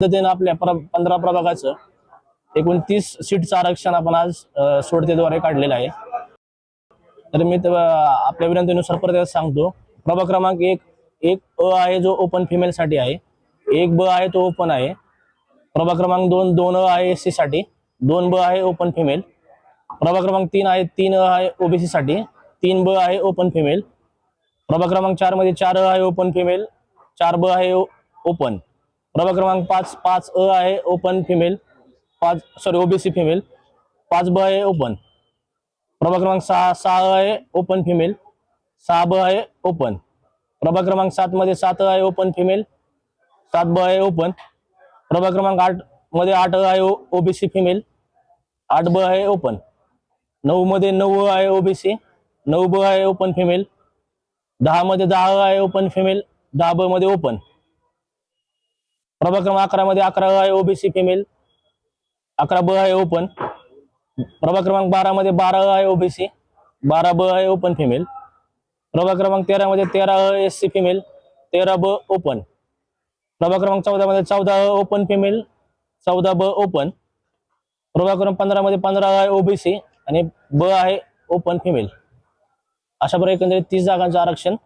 पद्धतीनं आपल्या पंधरा प्रभागाचं एकूण तीस सीटचं आरक्षण आपण आज सोडतेद्वारे काढलेलं आहे. तर मी आपल्या विनंतीनुसार परत सांगतो. प्रभाग क्रमांक एक एक अ आहे जो ओपन फिमेल साठी आहे. एक ब आहे तो ओपन आहे. प्रभाग क्रमांक दोन दोन अ आहे एससाठी. दोन ब आहे ओपन फिमेल प्रभाग क्रमांक तीन आहे तीन अ आहे ओबीसी साठी. तीन ब आहे ओपन फिमेल प्रभाग क्रमांक चारमध्ये चार अ आहे ओपन फिमेल चार ब आहे ओपन डबा क्रमांक पाच पाच अ आहे ओपन फिमेल पाच सॉरी ओबीसी फिमेल पाच ब आहे ओपन प्रभाग क्रमांक सहा सहा आहे ओपन फिमेल सहा ब आहे ओपन प्रभाग क्रमांक सात मध्ये सात आहे ओपन फिमेल सात ब आहे ओपन प्रभाग क्रमांक आठमध्ये आठ आहे ओबीसी फिमेल आठ ब आहे ओपन नऊ मध्ये नऊ आहे ओबीसी नऊ ब आहे ओपन फिमेल दहा मध्ये दहा आहे ओपन फिमेल दहा ब मध्ये ओपन प्रभाग क्रमांक अकरा मध्ये अकरा आहे ओबीसी फिमेल अकरा ब आहे ओपन प्रभाग क्रमांक बारा मध्ये बारा आहे ओबीसी बारा ब आहे ओपन फिमेल प्रभाग क्रमांक तेरा मध्ये तेरा एस सी फिमेल तेरा ब ओपन प्रभाग क्रमांक चौदा मध्ये चौदा ओपन फिमेल चौदा ब ओपन प्रभाग क्रमांक पंधरा मध्ये पंधरा आहे ओबीसी आणि ब आहे ओपन फिमेल अशा प्रकारे एकंदरीत तीस जागांचं आरक्षण